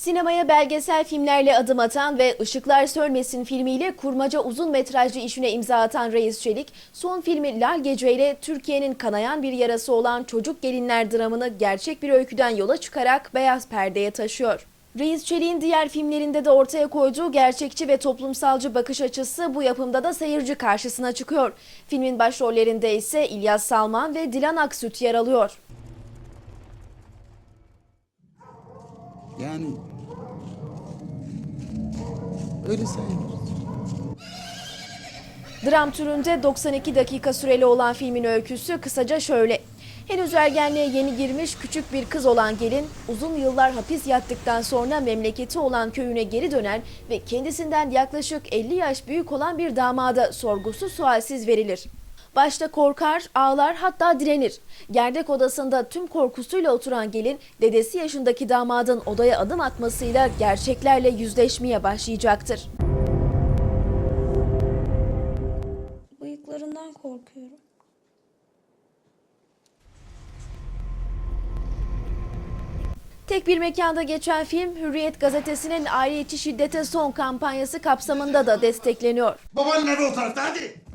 Sinemaya belgesel filmlerle adım atan ve Işıklar Sönmesin filmiyle kurmaca uzun metrajlı işine imza atan Reis Çelik, son filmi Lal Gece ile Türkiye'nin kanayan bir yarası olan çocuk gelinler dramını gerçek bir öyküden yola çıkarak beyaz perdeye taşıyor. Reis Çelik'in diğer filmlerinde de ortaya koyduğu gerçekçi ve toplumsalcı bakış açısı bu yapımda da seyirci karşısına çıkıyor. Filmin başrollerinde ise İlyas Salman ve Dilan Aksüt yer alıyor. Yani öyle sayılır. Dram türünde 92 dakika süreli olan filmin öyküsü kısaca şöyle. Henüz ergenliğe yeni girmiş küçük bir kız olan gelin uzun yıllar hapis yattıktan sonra memleketi olan köyüne geri dönen ve kendisinden yaklaşık 50 yaş büyük olan bir damada sorgusu sualsiz verilir. Başta korkar, ağlar hatta direnir. Gerdek odasında tüm korkusuyla oturan gelin dedesi yaşındaki damadın odaya adım atmasıyla gerçeklerle yüzleşmeye başlayacaktır. Bıyıklarından korkuyorum. Tek bir mekanda geçen film Hürriyet gazetesinin aile içi şiddete son kampanyası kapsamında da destekleniyor. Baban nerede o tarafta hadi.